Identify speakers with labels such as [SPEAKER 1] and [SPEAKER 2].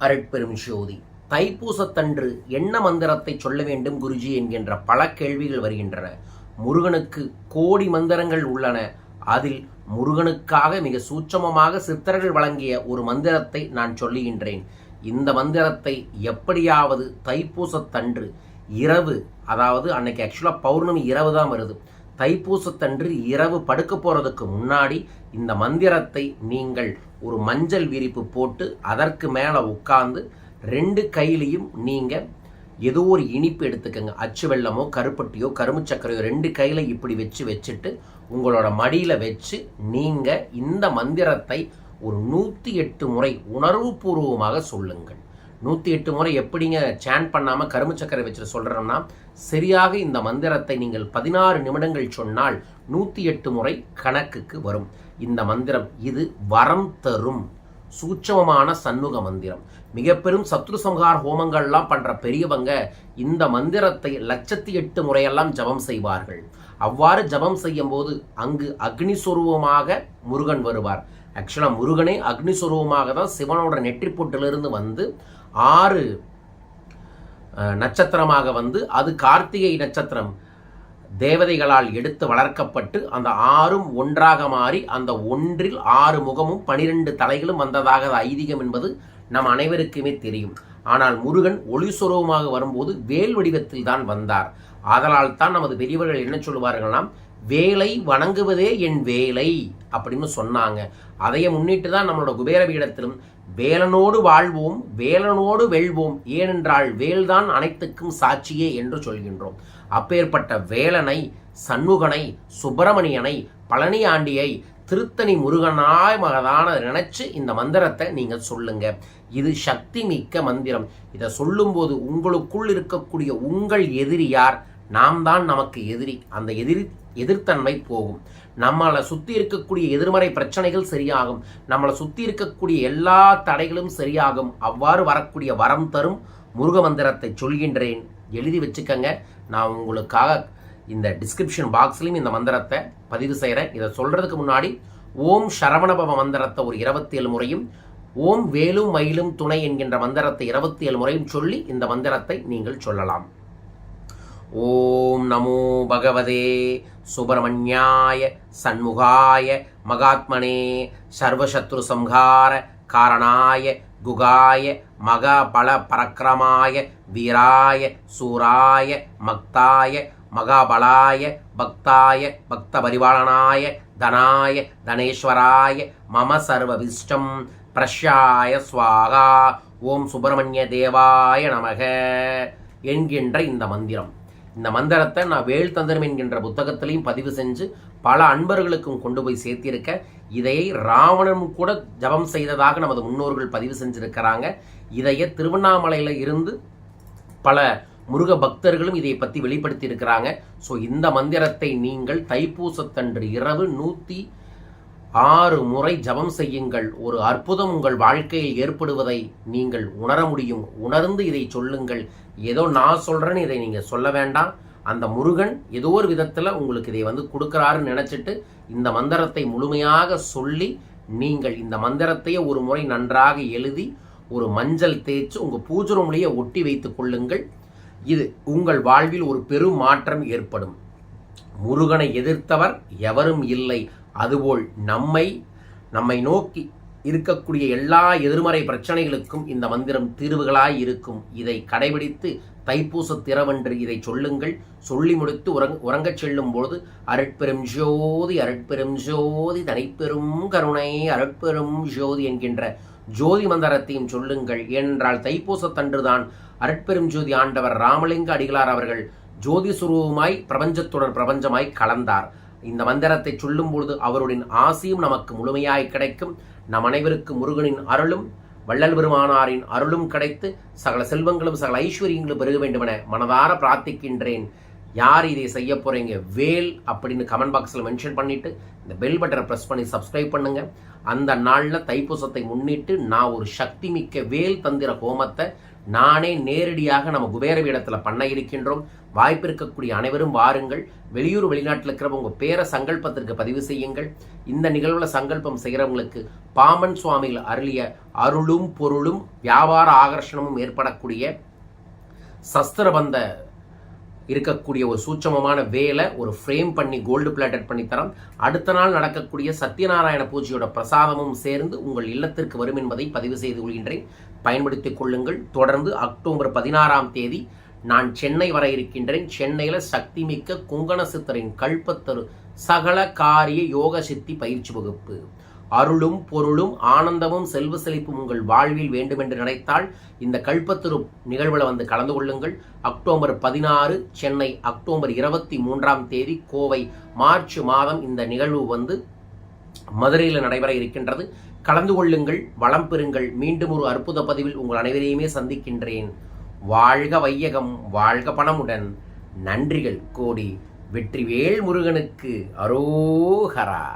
[SPEAKER 1] அருட்பெரும் ஜோதி. தைப்பூசத்தன்று என்ன மந்திரத்தை சொல்ல வேண்டும் குருஜி என்கின்ற பல கேள்விகள் வருகின்றன. முருகனுக்கு கோடி மந்திரங்கள் உள்ளன. அதில் முருகனுக்காக மிக சூட்சமமாக சித்தர்கள் வழங்கிய ஒரு மந்திரத்தை நான் சொல்லுகின்றேன். இந்த மந்திரத்தை எப்படியாவது தைப்பூசத்தன்று இரவு அதாவது அன்னைக்கு ஆக்சுவலாக பௌர்ணமி இரவு தான் வருது. தைப்பூசத்தன்று இரவு படுக்க போகிறதுக்கு முன்னாடி இந்த மந்திரத்தை நீங்கள் ஒரு மஞ்சள் விரிப்பு போட்டு அதற்கு மேலே உட்காந்து ரெண்டு கையிலையும் நீங்கள் ஏதோ ஒரு இனிப்பு எடுத்துக்கோங்க. அச்சு வெள்ளமோ கருப்பட்டியோ கரும்பு சக்கரையோ ரெண்டு கையில் இப்படி வச்சு வச்சுட்டு உங்களோட மடியில் வச்சு நீங்கள் இந்த மந்திரத்தை ஒரு நூற்றி எட்டு முறை உணர்வுபூர்வமாக சொல்லுங்கள். நூற்றி எட்டு முறை எப்படிங்க சேன் பண்ணாமல் கரும்பு சக்கரை வச்சுட்டு சொல்கிறோம்னா சரியாக இந்த மந்திரத்தை நீங்கள் பதினாறு நிமிடங்கள் சொன்னால் நூற்றி எட்டு முறை கணக்குக்கு வரும். இந்த மந்திரம் இது வரம் தரும். சூட்சமமான சண்முக மந்திரம். மிக பெரும் சத்ரு சம்ஹார் ஹோமங்கள்லாம் பண்ற பெரியவங்க இந்த மந்திரத்தை லட்சத்தி எட்டு முறையெல்லாம் ஜபம் செய்வார்கள். அவ்வாறு ஜபம் செய்யும் போது அங்கு அக்னி சுரூபமாக முருகன் வருவார். ஆக்சுவலாக முருகனே அக்னி சுரூபமாக தான் சிவனோட நெற்றிப்பொட்டிலிருந்து வந்து ஆறு நட்சத்திரமாக வந்து அது கார்த்திகை நட்சத்திரம். தேவதைகளால் எடுத்து வளர்க்கப்பட்டு அந்த ஆறும் ஒன்றாக மாறி அந்த ஒன்றில் ஆறு முகமும் பனிரெண்டு தலைகளும் வந்ததாக ஐதீகம் என்பது நம் அனைவருக்குமே தெரியும். ஆனால் முருகன் ஒளி சுரூபமாக வரும்போது வேல் வடிவத்தில் தான் வந்தார். அதனால் தான் நமது பெரியவர்கள் என்ன சொல்லுவார்கள்னா வேலை வணங்குவதே என் வேலை அப்படின்னு சொன்னாங்க. அதையே முன்னிட்டு தான் நம்மளோட குபேர பீடத்திலும் வேலனோடு வாழ்வோம் வேலனோடு வெல்வோம். ஏனென்றால் வேல்தான் அனைத்துக்கும் சாட்சியே என்று சொல்கின்றோம். அப்பேற்பட்ட வேலனை சண்முகனை சுப்பிரமணியனை பழனி ஆண்டியை திருத்தணி முருகனாய் மகதான நினைச்சு இந்த மந்திரத்தை நீங்க சொல்லுங்க. இது சக்தி மிக்க மந்திரம். இதை சொல்லும்போது உங்களுக்குள் இருக்கக்கூடிய உங்கள் எதிரியார் நாம் தான் நமக்கு எதிரி. அந்த எதிரி எதிர்த்தன்மை போகும். நம்மளை சுற்றி இருக்கக்கூடிய எதிர்மறை பிரச்சனைகள் சரியாகும். நம்மளை சுற்றி இருக்கக்கூடிய எல்லா தடைகளும் சரியாகும். அவ்வாறு வரக்கூடிய வரம் தரும் முருக மந்திரத்தை சொல்கின்றேன். எழுதி வச்சுக்கங்க. நான் உங்களுக்காக இந்த டிஸ்கிரிப்ஷன் பாக்ஸ்லையும் இந்த மந்திரத்தை பதிவு செய்கிறேன் இதை சொல்கிறதுக்கு முன்னாடி ஓம் சரவணபவ மந்திரத்தை ஒரு இருபத்தி ஏழு முறையும் ஓம் வேலும் மயிலும் துணை என்கின்ற மந்திரத்தை இருபத்தி ஏழு முறையும் சொல்லி இந்த மந்திரத்தை நீங்கள் சொல்லலாம். ஓம் நமோ பகவதே சுப்பிரமணியாய சண்முகாய மகாத்மனே சர்வசத்ரு சம்ஹார காரணாய குகாய மக பல பரக்கிரமாய வீராய சூராய மக்தாய மகாபலாய பக்தாய பக்த பரிபாலனாய தனாய தனேஸ்வராய மம சர்வபிஷ்டம் பிரஷ்யாய ஸ்வாகா ஓம் சுப்பிரமணிய தேவாய நமக. என்கின்ற இந்த மந்திரம். இந்த மந்திரத்தை நான் வேல் தந்திரம் என்கின்ற புத்தகத்திலையும் பதிவு செஞ்சு பல அன்பர்களுக்கும் கொண்டு போய் சேர்த்திருக்க. இதை ராவணன் கூட ஜபம் செய்ததாக நமது முன்னோர்கள் பதிவு செஞ்சிருக்கிறாங்க. இதைய திருவண்ணாமலையில் இருந்து பல முருக பக்தர்களும் இதை பற்றி வெளிப்படுத்தி இருக்கிறாங்க ஸோ இந்த மந்திரத்தை நீங்கள் தைப்பூசத்தன்று இரவு நூற்றி ஆறு முறை ஜபம் செய்யுங்கள். ஒரு அற்புதம் உங்கள் வாழ்க்கையில் ஏற்படுவதை நீங்கள் உணர முடியும். உணர்ந்து இதை சொல்லுங்கள். ஏதோ நான் சொல்கிறேன்னு இதை நீங்கள் சொல்ல வேண்டாம். அந்த முருகன் ஏதோ ஒரு விதத்தில் உங்களுக்கு இதை வந்து கொடுக்குறாருன்னு நினச்சிட்டு இந்த மந்திரத்தை முழுமையாக சொல்லி நீங்கள் இந்த மந்திரத்தையே ஒரு முறை நன்றாக எழுதி ஒரு மஞ்சள் தேய்ச்சு உங்கள் பூஜை ரூம்லேயே ஒட்டி வைத்து கொள்ளுங்கள். இது உங்கள் வாழ்வில் ஒரு பெரும் மாற்றம் ஏற்படும். முருகனை எதிர்த்தவர் எவரும் இல்லை. அதுபோல் நம்மை நம்மை நோக்கி இருக்கக்கூடிய எல்லா எதிர்மறை பிரச்சனைகளுக்கும் இந்த மந்திரம் தீர்வுகளாய் இருக்கும். இதை கடைபிடித்து தைப்பூச திறவன்று இதை சொல்லுங்கள். சொல்லி முடித்து உறங் உறங்கச் செல்லும் பொழுது அருட்பெரும் ஜோதி அருட்பெரும் ஜோதி தனிப்பெரும் கருணை அருட்பெரும் ஜோதி என்கின்ற ஜோதி மந்திரத்தையும் சொல்லுங்கள். ஏனென்றால் தைப்பூசத்தன்றுதான் அருட்பெரும் ஜோதி ஆண்டவர் ராமலிங்க அடிகளார் அவர்கள் ஜோதி சுரூபமாய் பிரபஞ்சத்துடன் பிரபஞ்சமாய் கலந்தார். இந்த மந்திரத்தை சொல்லும் பொழுது அவருடைய ஆசியும் நமக்கு முழுமையாய் கிடைக்கும். நம் அனைவருக்கும் முருகனின் அருளும் வள்ளல் பெருமானாரின் அருளும் கிடைத்து சகல செல்வங்களும் சகல ஐஸ்வர்யங்களும் பெருக வேண்டுமென மனதார பிரார்த்திக்கின்றேன். யார் இதை செய்ய போகிறீங்க வேல் அப்படின்னு கமெண்ட் பாக்ஸில் மென்ஷன் பண்ணிவிட்டு இந்த பெல் பட்டனை ப்ரெஸ் பண்ணி சப்ஸ்கிரைப் பண்ணுங்கள் அந்த நாளில் தைப்பூசத்தை முன்னிட்டு நான் ஒரு சக்தி மிக்க வேல் தந்திர ஹோமத்தை நானே நேரடியாக நம்ம குபேர பீடத்தில் பண்ண இருக்கின்றோம். வாய்ப்பு இருக்கக்கூடிய அனைவரும் வாருங்கள். வெளியூர் வெளிநாட்டில் இருக்கிறவங்க உங்கள் பேரை சங்கல்பத்திற்கு பதிவு செய்யுங்கள். இந்த நிகழ்வில் சங்கல்பம் செய்கிறவங்களுக்கு பாமன் சுவாமிகள் அருளிய அருளும் பொருளும் வியாபார ஆகர்ஷணமும் ஏற்படக்கூடிய சஸ்திரபந்த இருக்கக்கூடிய ஒரு சூட்சமமான வேலை ஒரு ஃப்ரேம் பண்ணி கோல்டு பிளேட்டட் பண்ணி தரோம் அடுத்த நாள் நடக்கக்கூடிய சத்யநாராயண பூஜையோட பிரசாதமும் சேர்ந்து உங்கள் இல்லத்திற்கு வரும் என்பதை பதிவு செய்து கொள்கின்றேன். பயன்படுத்திக் கொள்ளுங்கள். தொடர்ந்து அக்டோபர் பதினாறாம் தேதி நான் சென்னை வர இருக்கின்றேன். சென்னையில் சக்தி மிக்க குங்கண சித்தரின் கல்பத்தரு சகல காரிய யோக சித்தி பயிற்சி வகுப்பு. அருளும் பொருளும் ஆனந்தமும் செல்வ செழிப்பும் உங்கள் வாழ்வில் வேண்டுமென்று நினைத்தால் இந்த கல்பத்துரு நிகழ்வில் வந்து கலந்து கொள்ளுங்கள். அக்டோபர் பதினாறு சென்னை அக்டோபர் இருபத்தி மூன்றாம் தேதி கோவை மார்ச் மாதம் இந்த நிகழ்வு வந்து மதுரையில் நடைபெற இருக்கின்றது. கலந்து கொள்ளுங்கள் வளம் பெறுங்கள். மீண்டும் ஒரு அற்புத பதிவில் உங்கள் அனைவரையுமே சந்திக்கின்றேன். வாழ்க வையகம் வாழ்க பணமுடன். நன்றிகள் கோடி. வெற்றிவேல் முருகனுக்கு அரோகரா.